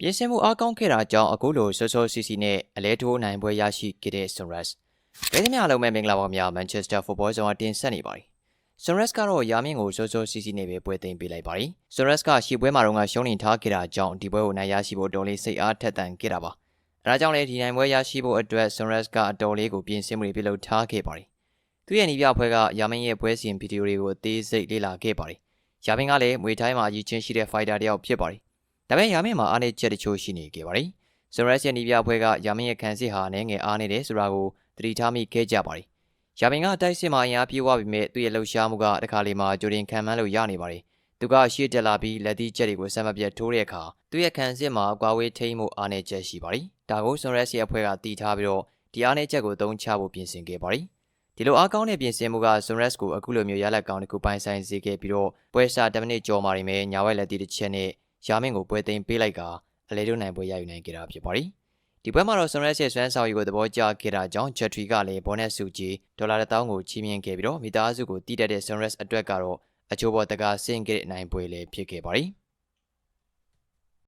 ပြင်ဆင်မှုအားကောင်းခဲ့တာကြောင့်အခုလိုဆောဆောစီစီနဲ့အလဲထိုးနိုင်ပွဲရရှိခဲ့တဲ့ Sunrise ။ဒါသမျှအလုံးမဲ့မင်္ဂလာပါခင်ဗျာ Manchester Football ဆောင်တင်ဆက်နေပါတယ်။ Sunrise ကတော့ရာမင်းကိုဆောဆောစီစီနဲ့ပဲပွဲသိမ်းပေးလိုက်ပါတယ်။ Sunrise ကရှီပွဲမှာတော့ကရှုံးနေထားခဲ့တာကြောင့်ဒီပွဲကိုနိုင်ရရှိဖို့တော်လေးစိတ်အားထက်သန်ခဲ့တာပါ။အဲဒါကြောင့်လည်းဒီနိုင်ပွဲရရှိဖို့အတွက် Sunrise ကအတော်လေးကိုပြင်ဆင်မှုတွေပြုလုပ်ထားခဲ့ပါတယ်။သူရဲ့နီးပြဖွဲကရာမင်းရဲ့ပွဲစဉ်ဗီဒီယိုတွေကိုအသေးစိတ်လေ့လာခဲ့ပါတယ်။ရာမင်းကလည်းမွေထိုင်းမှာအကြီးချင်းရှိတဲ့ fighter တစ်ယောက်ဖြစ်ပါတယ်။ ဒါပေမဲ့ရာမင်းမှာအားနည်းချက်တချို့ရှိနေခဲ့ပါတယ်။ Sunrise ရဲ့နီးပြဖွဲကရာမင်းရဲ့ခံစစ်ဟာအနေငယ်အားနေတယ်ဆိုတာကိုသတိထားမိခဲ့ကြပါတယ်။ရာမင်းကတိုက်စစ်မှာအင်အားပြေဝပြီးမြဲသူ့ရဲ့လှုပ်ရှားမှုကတခါလေမှာကြိုတင်ခံမှန်းလို့ရနေပါတယ်။သူကရှေ့တက်လာပြီးလက်သီးချက်တွေကိုဆက်မပြတ်ထိုးတဲ့အခါသူ့ရဲ့ခံစစ်မှာအကွာဝေးထိမ့်မှုအားနည်းချက်ရှိပါတယ်။ဒါကို Sunrise ရဲ့အဖွဲ့ကတီးထားပြီးတော့ဒီအားနည်းချက်ကိုသုံးချဖို့ပြင်ဆင်ခဲ့ပါတယ်။ဒီလိုအားကောင်းတဲ့ပြင်ဆင်မှုက Sunrise ကိုအခုလိုမျိုးရလက်ကောင်းတစ်ခုပိုင်ဆိုင်စေခဲ့ပြီးတော့ပွဲစား10မိနစ်ကျော်မှနေမယ်ညာဝက်လက်တီးတစ်ချက်နဲ့ ရာမင်းကိုပွဲသိမ်းပေးလိုက်ကအလဲတို့နိုင်ပွဲရယူနိုင်ခဲ့တာဖြစ်ပါတယ်။ဒီပွဲမှာတော့ Sunrise ရဲ့စွမ်းဆောင်ရည်ကိုသဘောကျခဲ့တာကြောင့် Chatri ကလည်းဘောနက်စုကြီးဒေါ်လာ1000ကိုချီးမြှင့်ခဲ့ပြီးတော့မိသားစုကိုတည်တတ်တဲ့ Sunrise အတွက်ကတော့အချိုးပေါ်တကားဆင့်ခဲ့တဲ့နိုင်ပွဲလည်းဖြစ်ခဲ့ပါတယ်။